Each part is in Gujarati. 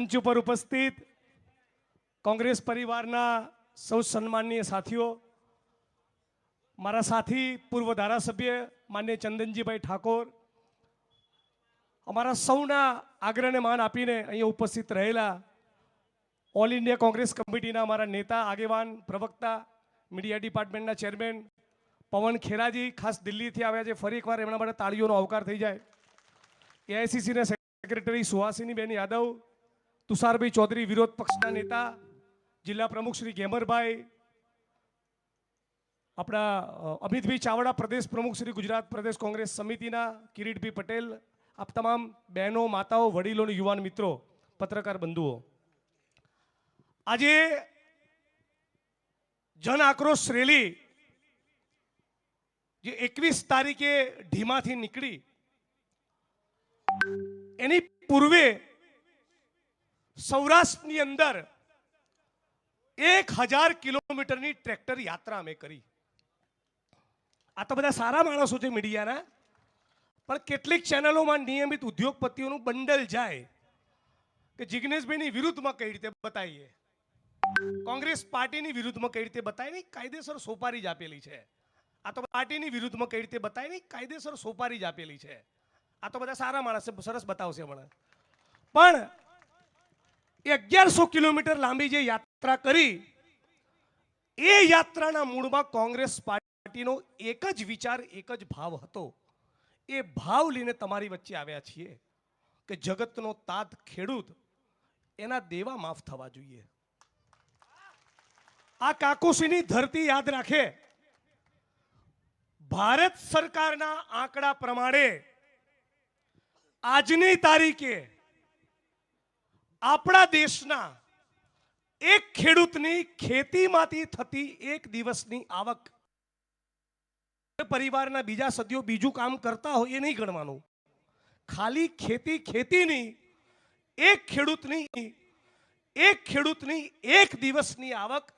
મંચ ઉપર ઉપસ્થિત કોંગ્રેસ પરિવારના સૌ સન્માનીય સાથીઓ, મારા સાથી, પૂર્વ ધારાસભ્ય માન્ય ચંદનજીભાઈ ઠાકોર, અમારા સૌના આગ્રહને માન આપીને અહીંયા ઉપસ્થિત રહેલા ઓલ ઇન્ડિયા કોંગ્રેસ કમિટીના અમારા નેતા, આગેવાન, પ્રવક્તા, મીડિયા ડિપાર્ટમેન્ટના ચેરમેન, પવન ખેરાજી, ખાસ દિલ્હીથી આવ્યા છે, ફરી એકવાર એમના માટે તાળીઓનો આવકાર થઈ જાય. એઆઈસીસીના સેક્રેટરી સુહાસિનીબેન યાદવ તુષારભાઈ ચૌધરી વિરોધ પક્ષના નેતા, જિલ્લા પ્રમુખ શ્રી ગેમરભાઈ, આપણા અમિતભાઈ ચાવડા પ્રદેશ પ્રમુખ શ્રી ગુજરાત પ્રદેશ કોંગ્રેસ સમિતિના, કિરીટભાઈ પટેલ, આપ તમામ બહેનો, માતાઓ, વડીલો યુવાન મિત્રો, પત્રકાર બંધુઓ. આજે જન આક્રોશ રેલી જે એકવીસ તારીખે ઢીમાથી નીકળી, એની પૂર્વે સૌરાષ્ટ્રની અંદર એક હજાર કિલોમીટરની ટ્રેક્ટર યાત્રા અમે કરી. આ તો બધા સારા માણસો છે મીડિયાના, પણ કેટલીક ચેનલોમાં નિયમિત ઉદ્યોગપતિઓનું બંડલ જાય કે જિગ્નેશભાઈની વિરુદ્ધમાં કઈ રીતે બતાવીએ? કોંગ્રેસ પાર્ટીની વિરુદ્ધમાં કઈ રીતે બતાવી કાયદેસર સોપારી જ આપેલી છે. આ તો પાર્ટીની વિરુદ્ધમાં કઈ રીતે બતાવી કાયદેસર સોપારી જ આપેલી છે. આ તો બધા સારા માણસ સરસ બતાવશે મને. પણ એ અગિયારસો કિલોમીટર લાંબી જે યાત્રા કરી, એ યાત્રાના મૂળમાં કોંગ્રેસ પાર્ટીનો એક જ વિચાર, એક જ ભાવ હતો. એ ભાવ લઈને તમારી વચ્ચે આવ્યા છીએ કે જગતનો તાત ખેડૂત એના દેવા માફ થવા જોઈએ. આ કાકોસીની ધરતી યાદ રાખે. ભારત સરકારના આંકડા પ્રમાણે આજની તારીખે આપણા દેશના એક ખેડૂતની ખેતીમાંથી થતી એક દિવસની આવક. પરિવારના બીજા સદીઓ બીજું કામ કરતા હોય એ નહીં ગણવાનું. ખાલી ખેતી ખેતીની એક ખેડૂતની એક ખેડૂતની એક દિવસની આવક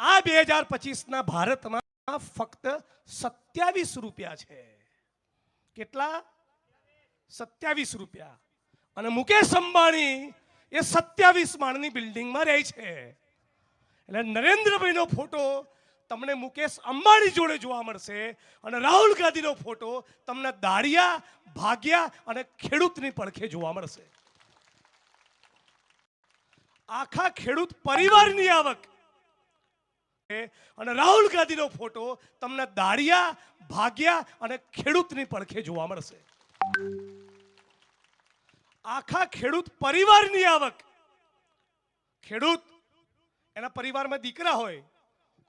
આ બે હજાર પચીસના ભારતમાં ફક્ત સત્યાવીસ રૂપિયા છે. કેટલા? સત્યાવીસ રૂપિયા. અને મુકેશ અંબાણી એ સત્યાવીસ માળની બિલ્ડિંગમાં રહે છે. એટલે નરેન્દ્રભાઈનો ફોટો તમને મુકેશ અંબાણી જોડે જોવા મળશે અને રાહુલ ગાંધીનો ફોટો તમને દાળિયા, ભાગ્યા અને ખેડૂતની પડખે જોવા મળશે. આખા ખેડૂત પરિવારની આવક. અને રાહુલ ગાંધીનો ફોટો તમને દાળિયા, ભાગ્યા અને ખેડૂતની પડખે જોવા મળશે. આખા ખેડૂત પરિવારની આવક. ખેડૂત, એના પરિવારમાં દીકરા હોય,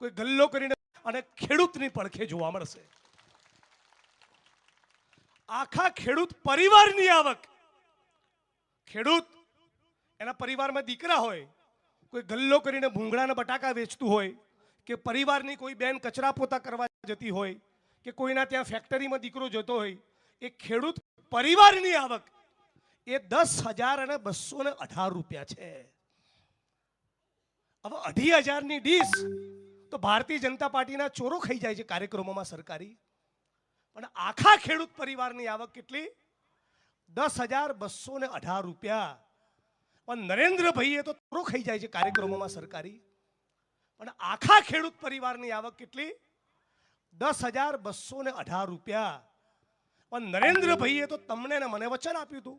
કોઈ ગલ્લો કરીને અને ખેડૂતની પડખે જોવા મળશે. આખા ખેડૂત પરિવારની આવક. ખેડૂત, એના પરિવારમાં દીકરા હોય, કોઈ ગલ્લો કરીને ભૂંગળાના બટાકા વેચતું હોય, કે પરિવારની કોઈ બેન કચરા પોતા કરવા જતી હોય, કે કોઈના ત્યાં ફેક્ટરીમાં દીકરો જતો હોય, એ ખેડૂત પરિવારની આવક. એ દસ હજાર અને બસો ને અઢાર રૂપિયા છે. હવે અઢી હજારની ડીશ તો ભારતીય જનતા પાર્ટીના ચોરો ખાઈ જાય છે કાર્યક્રમોમાં સરકારી. પણ આખા ખેડૂત પરિવારની આવક કેટલી? દસ હજાર બસો ને અઢાર રૂપિયા. પણ નરેન્દ્રભાઈએ તો ચોરો ખાઈ જાય છે કાર્યક્રમોમાં સરકારી. પણ આખા ખેડૂત પરિવારની આવક કેટલી? દસ હજાર બસો ને અઢાર રૂપિયા. પણ નરેન્દ્રભાઈએ તો તમને ને મને વચન આપ્યું હતું.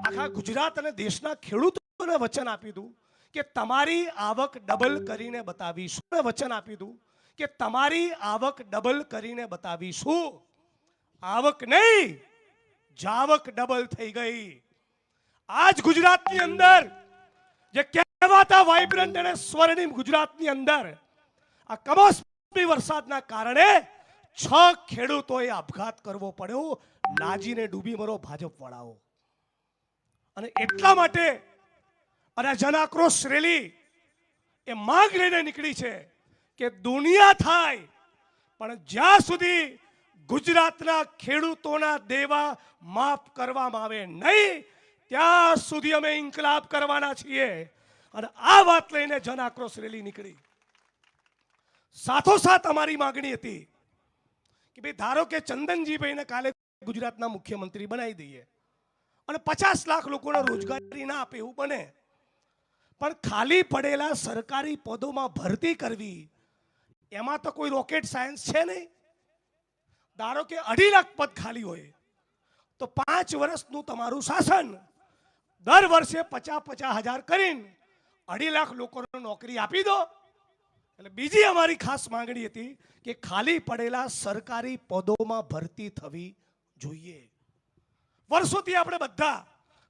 આખા ગુજરાત અને દેશના ખેડૂતોને વચન આપી દઉં કે તમારી આવક ડબલ કરીને બતાવીશું. વચન આપી દઉં? કે તમારી આવક ડબલ કરીને બતાવીશું. આવક નહીં, જાવક ડબલ થઈ ગઈ. આજ ગુજરાતની અંદર જે કહેવાતા વાઇબ્રન્ટ અને સ્વર્ણિમ ગુજરાતની અંદર આ કમોસમી વરસાદના કારણે છ ખેડૂતોએ આપઘાત કરવો પડ્યો. લાજીને ડૂબી મરો ભાજપ વાળાઓ અને એટલા માટે અને જન આક્રોશ રેલી એ માંગ લઈને નીકળી છે કે દુનિયા થાય, પણ જ્યાં સુધી ગુજરાતના ખેડૂતોના દેવા માફ કરવામાં આવે નહીં, ત્યાં સુધી અમે ઇન્કલાબ કરવાના છીએ. અને આ વાત લઈને જન આક્રોશ રેલી નીકળી. સાથોસાથ અમારી માંગણી હતી કે ભાઈ ધારો કે ચંદનજીભાઈને કાલે ગુજરાતના મુખ્યમંત્રી બનાવી દઈએ. અને પચાસ લાખ લોકોને રોજગારી ના આપે એવું બને. પણ ખાલી પડેલા સરકારી પદોમાં ભરતી કરવી, એમાં તો કોઈ રોકેટ સાયન્સ છે નહીં. ધારો કે અઢી લાખ પદ ખાલી હોય, તો પાંચ વર્ષનું તમારું શાસન, દર વર્ષે પચાસ પચાસ હજાર કરીને અઢી લાખ લોકોને નોકરી આપી દો. એટલે બીજી અમારી ખાસ માંગણી હતી કે ખાલી પડેલા સરકારી પદોમાં ભરતી થવી જોઈએ. વર્ષોથી આપણે બધા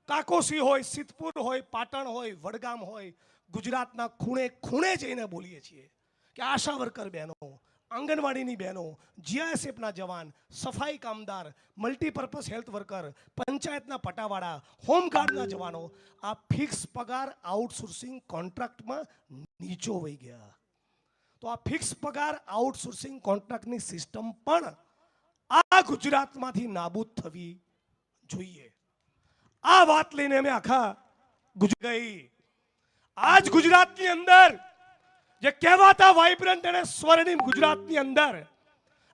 કાકોસી હોય, સિદ્ધપુર હોય, પાટણ હોય, વડગામ હોય, ગુજરાતના ખૂણે ખૂણે જઈને બોલીએ છીએ કે આશા વર્કર બહેનો, આંગણવાડીની બહેનો, જીઆઈએસએફના જવાન, સફાઈ કામદાર, મલ્ટીપર્પઝ હેલ્થ વર્કર, પંચાયતના પટાવાળા હોમગાર્ડના જવાનો, આ ફિક્સ પગાર આઉટસોર્સિંગ કોન્ટ્રાક્ટમાં નીચો વહી ગયા. તો આ ફિક્સ પગાર આઉટસોર્સિંગ કોન્ટ્રાક્ટની સિસ્ટમ પણ આ ગુજરાતમાંથી નાબૂદ થવી જોઈએ. આ વાત લઈને અમે આખા ગઈ. આજ ગુજરાતની અંદર જે કહેવાતા વાઇબ્રન્ટ અને સ્વર્ણિમ ગુજરાતની અંદર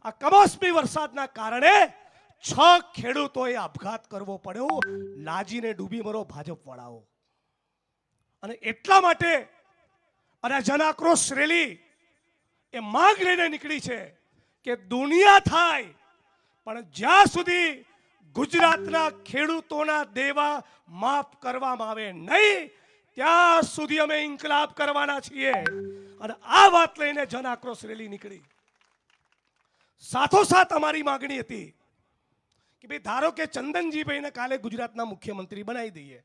આ કમોસમી વરસાદના કારણે છ ખેડૂતોએ આપઘાત કરવો પડ્યો. લાજીને ડૂબી મરો ભાજપ વાળાઓ. અને એટલા માટે અને આ જન આક્રોશ રેલી એ માંગ લઈને નીકળી છે કે દુનિયા થાય. પણ જ્યાં સુધી ગુજરાતના ખેડૂતોના દેવા માફ કરવામાં આવે નહીં, ત્યાં સુધી અમે ઇન્કલાબ કરવાના છીએ. અને આ વાત લઈને જન આક્રોશ રેલી નીકળી. સાથોસાથ અમારી માંગણી હતી કે ભાઈ, ધારો કે ચંદનજીભાઈને કાલે ગુજરાતના મુખ્યમંત્રી બનાવી દઈએ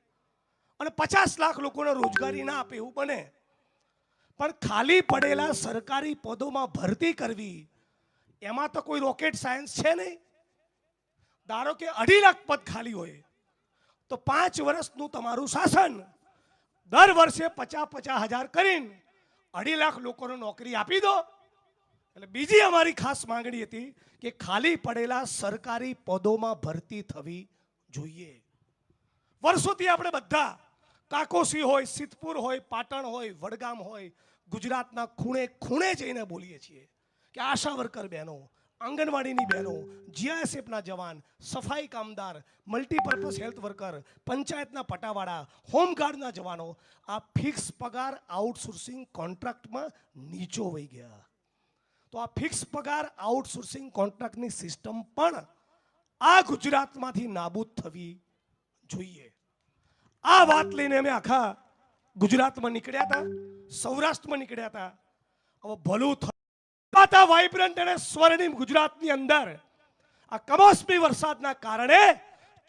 અને પચાસ લાખ લોકોને રોજગારી ના આપે એવું બને, પણ ખાલી પડેલા સરકારી પદોમાં ભરતી કરવી, એમાં તો કોઈ રોકેટ સાયન્સ છે નહીં. ધારો કે અઢી લાખ પદ ખાલી હોય, તો પાંચ વર્ષનું તમારું શાસન દર વર્ષે પચાસ પચાસ હજાર કરીને અઢી લાખ લોકોને નોકરી આપી દો. એટલે બીજી અમારી ખાસ માંગણી હતી કે ખાલી પડેલા સરકારી પદોમાં ભરતી થવી જોઈએ. વર્ષોથી આપણે બધા કાકોસી હોય, સિદ્ધપુર હોય, પાટણ હોય, વડગામ હોય, ગુજરાતના ખૂણે ખૂણે જઈને બોલીએ છીએ કે આશા વર્કર બહેનો આંગણવાડીની બહેનો જીઆઈએસએફના જવાન, સફાઈ કામદાર મલ્ટીપર્પઝ હેલ્થ વર્કર પંચાયતના પટાવાળા હોમગાર્ડના જવાનો, આ ફિક્સ પગાર આઉટસોર્સિંગ કોન્ટ્રાક્ટમાં નીચો વહી ગયા. તો આ ફિક્સ પગાર આઉટસોર્સિંગ કોન્ટ્રાક્ટની સિસ્ટમ પણ આ ગુજરાતમાંથી નાબૂદ થવી જોઈએ. આ વાત લઈને અમે આખા ગુજરાતમાં નીકળ્યા હતા, સૌરાષ્ટ્રમાં નીકળ્યા હતા. હવે ભલું થતા વાઇબ્રન્ટ અને સ્વર્ણિમ ગુજરાતની અંદર આ કમોસમી વરસાદના કારણે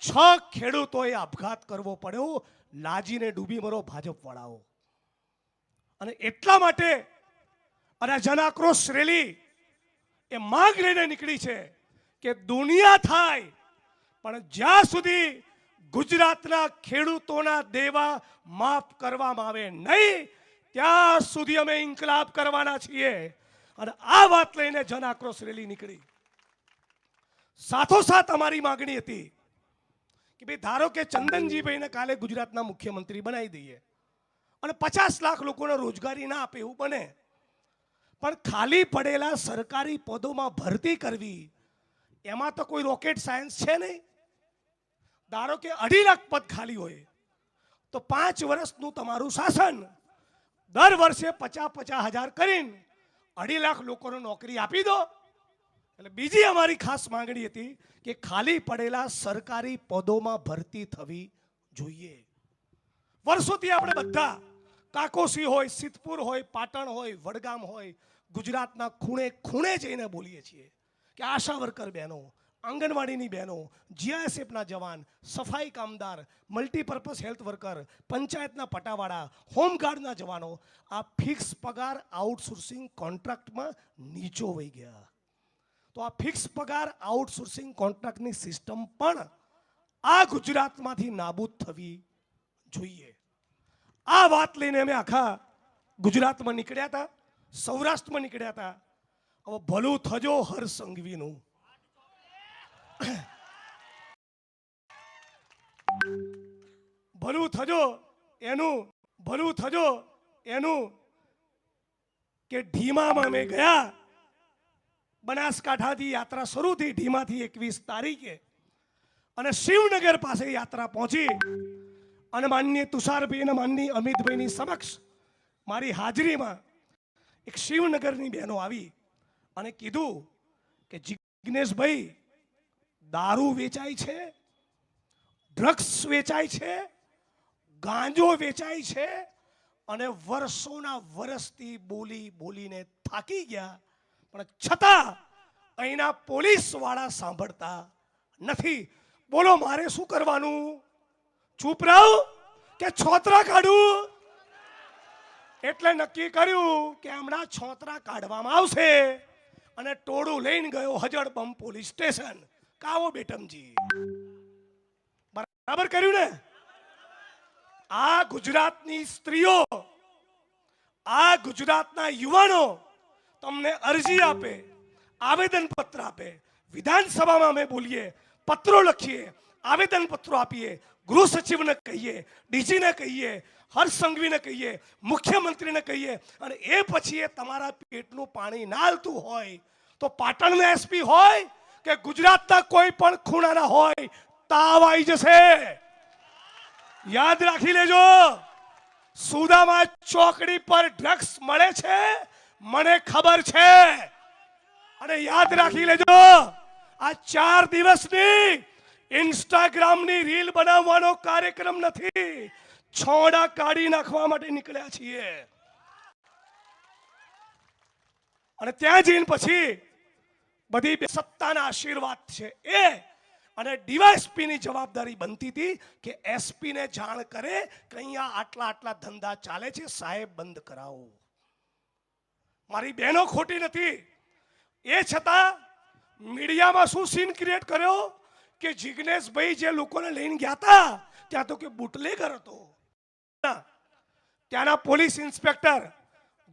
છ ખેડૂતોએ આપઘાત કરવો પડ્યો. લાજીને ડૂબી મરો ભાજપ વાળાઓ અને એટલા માટે અને આ જન આક્રોશ રેલી એ માંગ લઈને નીકળી છે કે દુનિયા થાય, પણ જ્યાં સુધી ગુજરાતના ખેડૂતોના દેવા માફ કરવામાં આવે નહીં, ત્યાં સુધી અમે ઇન્કલાબ કરવાના છીએ. અને આ વાત લઈને જન આક્રોશ રેલી નીકળી. સાથોસાથ અમારી માંગણી હતી કે ભાઈ ધારો કે ચંદનજીભાઈને કાલે ગુજરાતના મુખ્યમંત્રી બનાવી દઈએ અને પચાસ લાખ લોકોને રોજગારી ના આપે એવું બને. પણ ખાલી પડેલા સરકારી પદોમાં ભરતી કરવી, એમાં તો કોઈ રોકેટ સાયન્સ છે નહીં. ધારો કે અઢી લાખ પદ ખાલી હોય, તો પાંચ વર્ષનું તમારું શાસન, દર વર્ષે પચાસ પચાસ હજાર કરીને અઢી લાખ લોકોને નોકરી આપી દો. એટલે બીજી અમારી ખાસ માંગણી હતી કે ખાલી પડેલા સરકારી પદોમાં ભરતી થવી જોઈએ. વર્ષોથી આપણે બધા કાકોસી હોય, સિદ્ધપુર હોય, પાટણ હોય, વડગામ હોય, ગુજરાતના ખૂણે ખૂણે જઈને બોલીએ છીએ કે આશા વર્કર બહેનો આંગણવાડીની બહેનો જીઆઈએસએફના જવાન, સફાઈ કામદાર મલ્ટીપર્પઝ હેલ્થ વર્કર પંચાયતના પટાવાળા હોમગાર્ડના જવાનો, આ ફિક્સ પગાર આઉટસોર્સિંગ કોન્ટ્રાક્ટમાં નીચો વહી ગયા. તો આ ફિક્સ પગાર આઉટસોર્સિંગ કોન્ટ્રાક્ટની સિસ્ટમ પણ આ ગુજરાતમાંથી નાબૂદ થવી જોઈએ. આ વાત લઈને અમે આખા ગુજરાતમાં નીકળ્યા હતા, સૌરાષ્ટ્રમાં નીકળ્યા હતા. હવે ભલું થજો હર સંઘવીનું. ભલું થજો, એનું, ભલું થજો, એનું કે ઢીમામાં અમે ગયા, બનાસકાંઠાથી યાત્રા શરૂ થઈ ઢીમાથી એકવીસ તારીખે. અને શિવનગર પાસે યાત્રા પહોંચી અને માનનીય તુષારભાઈ અને માનનીય અમિતભાઈની સમક્ષ મારી હાજરીમાં એક શિવનગરની બહેનો આવી અને કીધું કે જિગ્નેશભાઈ દારૂ વેચાય છે ડ્રગ્સ વેચાય છે, ગાંજો વેચાય છે અને વર્ષોના વર્ષથી બોલી બોલીને થાકી ગયા, પણ છતાં અહીંના પોલીસવાળા સાંભળતા નથી. બોલો, મારે શું કરવાનું? ચૂપ રહું કે છોતરા કાઢું? એટલે નક્કી કર્યું કે હમણાં છોતરા કાઢવામાં આવશે અને ટોળું લઈને ગયો હજડબમ પોલીસ સ્ટેશન. કાવો બેટમજી. બરાબર કર્યું ને? આ ગુજરાતની સ્ત્રીઓ, આ ગુજરાતના યુવાનો તમને અરજી આપે આવેદન પત્ર આપે, વિધાનસભામાં અમે બોલીએ, પત્રો લખીએ આવેદન પત્રો આપીએ, ગૃહ સચિવને કહીએ, ડીજીને કહીએ હર્ષ સંઘવીને કહીએ, મુખ્યમંત્રીને કહીએ અને એ પછી એ તમારા પેટનું પાણી ના હોય, તો પાટણના એસપી હોય કે ગુજરાતના કોઈ પણ ખૂણાના હોય, તાવ આવી જશે. યાદ રાખી લેજો, સુદામા ચોકડી પર ડ્રગ્સ મળે છે, મને ખબર છે. અને યાદ રાખી લેજો, આ ચાર દિવસની ઇન્સ્ટાગ્રામની રીલ બનાવવાનો કાર્યક્રમ નથી. છોડા કાઢી નાખવા માટે નીકળ્યા છીએ. અને ત્યાં જઈને પછી બધી સત્તાના આશીર્વાદ છે. એ અને ડીવાયસપીની જવાબદારી બનતી હતી કે એસપીને જાણ કરે કે અહીંયા આટલા આટલા ધંધા ચાલે છે, સાહેબ બંધ કરાવો. મારી બહેનો ખોટી નથી. એ છતાં મીડિયામાં શું સીન ક્રિએટ કર્યો? કે જિગ્નેશભાઈ જે લોકોને લઈને ગયા હતા, ત્યાં તો કે બુટલેગર હતો. ત્યાંના પોલીસ ઇન્સ્પેક્ટર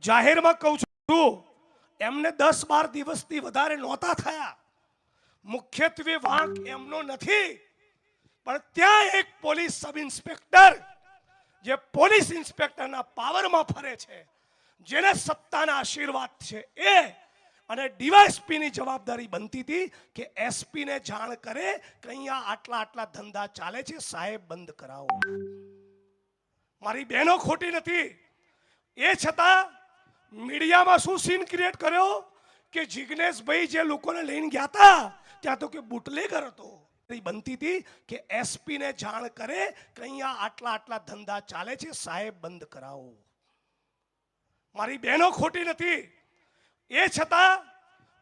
જાહેરમાં કહું છું એમને દસ બાર દિવસથી વધારે નહોતા થયા. મુખ્યત્વે વાંક એમનો નથી, પણ ત્યાં એક પોલીસ સબ ઇન્સ્પેક્ટર, જે પોલીસ ઇન્સ્પેક્ટરના પાવરમાં ફરે છે, જેને સત્તાના આશીર્વાદ છે એ, અને ડીવાયસપીની જવાબદારી બનતી હતી કે એસપીને જાણ કરે કે અહીંયા આટલા આટલા ધંધા ચાલે છે, સાહેબ બંધ કરાવો. મારી બહેનો ખોટી નથી. એ છતાં મીડિયામાં શું સીન ક્રિએટ કર્યો? કે જિજ્ઞેશભાઈ જે લોકોને લઈને ગયા હતા, ત્યાં તો કે બુટલેગર હતો. બનતી હતી કે એસપીને જાણ કરે કે અહીંયા આટલા આટલા ધંધા ચાલે છે, સાહેબ બંધ કરાવો. મારી બહેનો ખોટી નથી. એ છતાં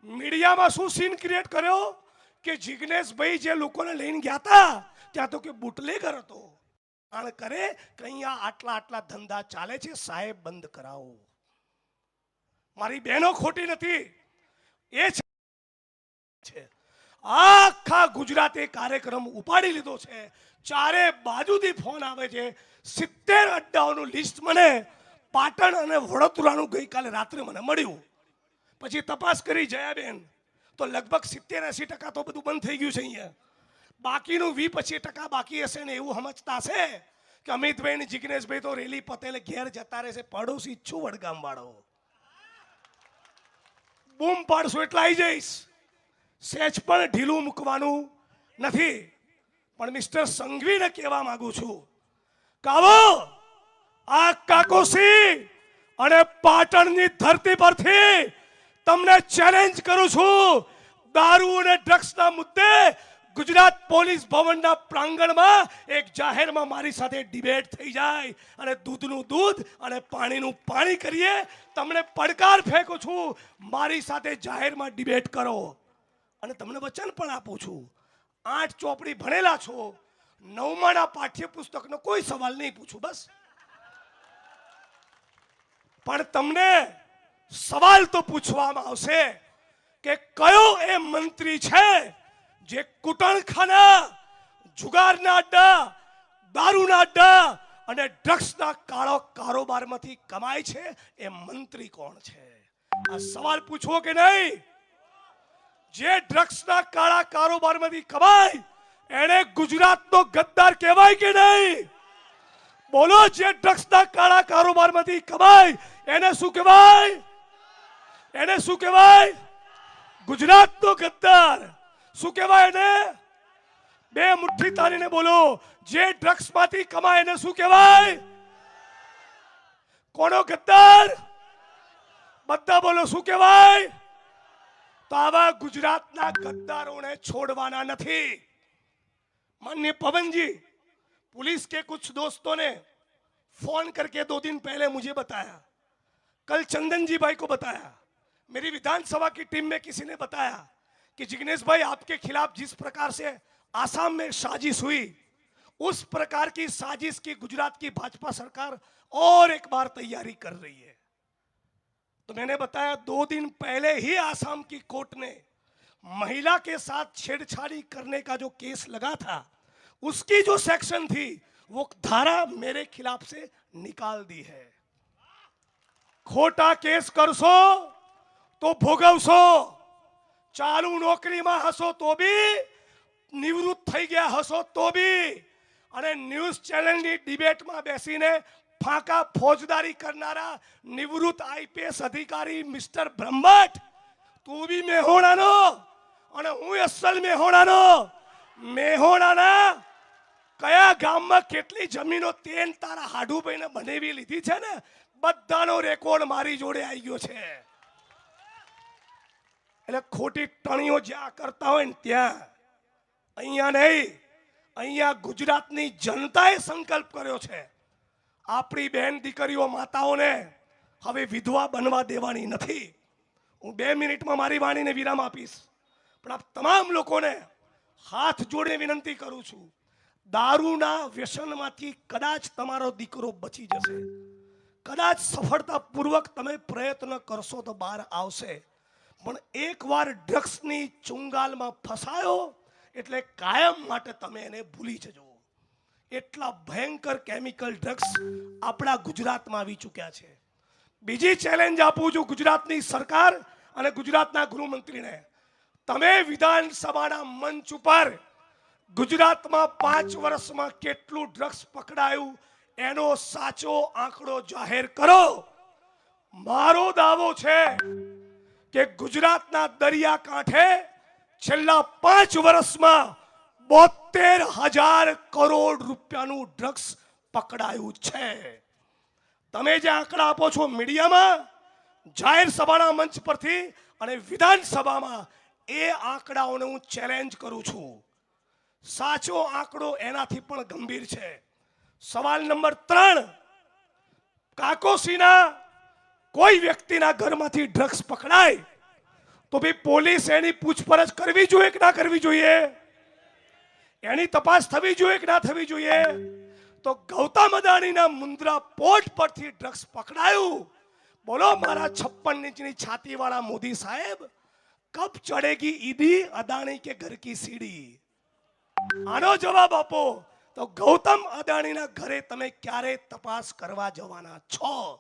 મીડિયામાં શું સીન ક્રિએટ કર્યો? કે જિજ્ઞેશભાઈ જે લોકોને લઈને ગયા હતા, ત્યાં તો કે બુટલેગર હતો. જાણ કરે કે અહીંયા આટલા આટલા ધંધા ચાલે છે, સાહેબ બંધ કરાવો. મારી બહેનો ખોટી નથી. એ છે. આખા ગુજરાતે કાર્યક્રમ ઉપાડી લીધો છે. ચારે બાજુથી ફોન આવે છે. સિત્તેર અડ્ડાઓનું લિસ્ટ મને પાટણ અને વડોદરાનું ગઈકાલે રાત્રે મને મળ્યું. પછી તપાસ કરી જયાબેન, તો લગભગ સિત્તેર એસી ટકા તો બધું બંધ થઈ ગયું છે અહીંયા. બાકીનું વી પચીસ ટકા બાકી હશે ને એવું સમજતા છે કે અમિતભાઈ ને જિગ્નેશભાઈ તો રેલી પટેલે ઘેર જતા રહેશે. પડોશી છું વડગામ વાળો બૂમ પાડશું એટલે આવી જઈશ. સેચ પણ ઢીલું મૂકવાનું નથી. પણ મિસ્ટર સંઘવીને કહેવા માંગુ છું, કાવો, આ કાકોસી અને પાટણની ધરતી પરથી તમને ચેલેન્જ કરું છું. દારૂ અને ડ્રગ્સના મુદ્દે ગુજરાત પોલીસ ભવનના પ્રાંગણમાં એક જાહેરમાં મારી સાથે ડિબેટ થઈ જાય અને દૂધનું દૂધ અને પાણીનું પાણી કરીએ. તમને પડકાર ફેંકું છું. મારી સાથે જાહેરમાં ડિબેટ કરો. અને તમને વચન પણ આપું છું. આઠ ચોપડી ભણેલા છો. નવમાના પાઠ્યપુસ્તકનો કોઈ સવાલ નહીં પૂછું, બસ. પણ તમને સવાલ તો પૂછવામાં આવશે કે કયો એ મંત્રી છે જે કુટણખાના, જુગારના અડ્ડા, દારૂના અડ્ડા અને ડ્રગ્સના કાળો કારોબારમાંથી કમાય છે, એ મંત્રી કોણ છે? આ સવાલ પૂછવો કે નહીં? જે ડ્રગ્સના કાળા કારોબારમાંથી કમાય એને ગુજરાતનો ગદ્દાર કહેવાય કે નહીં? બોલો, જે ડ્રગ્સના કાળા કારોબારમાંથી કમાય, એને શું કહેવાય? એને શું કહેવાય? ગુજરાતનો ગદ્દાર. શું કહેવાય એને બે મુઠ્ઠી તારીને બોલો જે ડ્રગ્સ માંથી કમાય એને શું કહેવાય કોનો ગદ્દાર બધા બોલો શું કહેવાય તો આવા ગુજરાતના ગદ્દારોને છોડવાના નથી माननीय पवन जी पुलिस के कुछ दोस्तों ने फोन करके दो दिन पहले मुझे बताया कल चंदन जी भाई को बताया मेरी विधानसभा की टीम में किसी ने बताया कि जिग्नेश भाई आपके खिलाफ जिस प्रकार से आसाम में साजिश हुई, उस प्रकार की साजिश की गुजरात की भाजपा सरकार और एक बार तैयारी कर रही है। तो मैंने बताया, दो दिन पहले ही आसाम की कोर्ट ने महिला के साथ छेड़छाड़ी करने का जो केस लगा था, उसकी जो सेक्शन थी, वो धारा मेरे खिलाफ से निकाल दी है। खोटा केस कर सो तो भोगव सो ચાલુ નોકરીમાં હશો તો બી નિવૃત્ત થઈ ગયા હશો તો બી. અને ન્યૂઝ ચેનલની ડિબેટમાં બેસીને ફાંકા ફોજદારી કરનારા નિવૃત્ત આઈપીએસ અધિકારી મિસ્ટર બ્રહ્મટ, તું બી મેહોણાનો. અને હું અસલ મેહોણાનો. મેહોણાના કયા ગામમાં કેટલી જમીનો તેન તારા હાડુભાઈને બનાવી લીધી છે ને? બધાનો રેકોર્ડ મારી જોડે આવી ગયો છે. એટલે ખોટી ટણીઓ જ્યાં કરતા હોય ને ત્યાં, અહીંયા નહીં, અહીંયા ગુજરાતની જનતાએ સંકલ્પ કર્યો છે. આપણી બહેન દીકરીઓ માતાઓને હવે વિધવા બનવા દેવાની નથી. હું બે મિનિટમાં મારી વાણીને વિરામ આપીશ. પણ આપ તમામ લોકોને હાથ જોડે વિનંતી કરું છું, દારૂના વ્યસનમાંથી કદાચ તમારો દીકરો બચી જશે. કદાચ સફળતાપૂર્વક તમે પ્રયત્ન કરશો તો બહાર આવશે. પણ એકવાર ડ્રગ્સની ચુંગાલમાં ફસાયો, એટલે કાયમ માટે તમે એને ભૂલી જજો. એટલા ભયંકર કેમિકલ ડ્રગ્સ આપણા ગુજરાતમાં આવી ચૂક્યા છે. બીજી ચેલેન્જ આપું છું ગુજરાતની સરકાર અને ગુજરાતના ગૃહમંત્રીને. તમે વિધાનસભાના મંચ ઉપર ગુજરાતમાં પાંચ વર્ષમાં કેટલું ડ્રગ્સ પકડાયું, એનો સાચો આંકડો જાહેર કરો. મારો દાવો છે કે ગુજરાતના દરિયાકાંઠે છેલ્લા પાંચ વર્ષમાં બોતેર હજાર કરોડ રૂપિયાનું ડ્રગ્સ પકડાયું છે. તમે જે આંકડા આપો છો મીડિયામાં, જાહેર સભાના મંચ પરથી અને વિધાનસભામાં, એ આંકડાઓને હું ચેલેન્જ કરું છું. સાચો આંકડો એનાથી પણ ગંભીર છે. સવાલ નંબર ત્રણ, કાકોસીના કોઈ વ્યક્તિના ઘરમાંથી ડ્રગ્સ પકડાય, તો ભાઈ પોલીસ એની પૂછપરછ કરવી જોઈએ કે ના કરવી જોઈએ? એની તપાસ થવી જોઈએ કે ના થવી જોઈએ? તો ગૌતમ અદાણીના મુન્દ્રા પોર્ટ પરથી ડ્રગ્સ પકડાયું. બોલો, મારા છપ્પન ઇંચની છાતીવાળા મોદી સાહેબ કબ ચડેગી ઈદી, અદાણી કે ઘર કી સીડી? આનો જવાબ આપો. તો ગૌતમ અદાણીના ઘરે તમે ક્યારે તપાસ કરવા જવાના છો?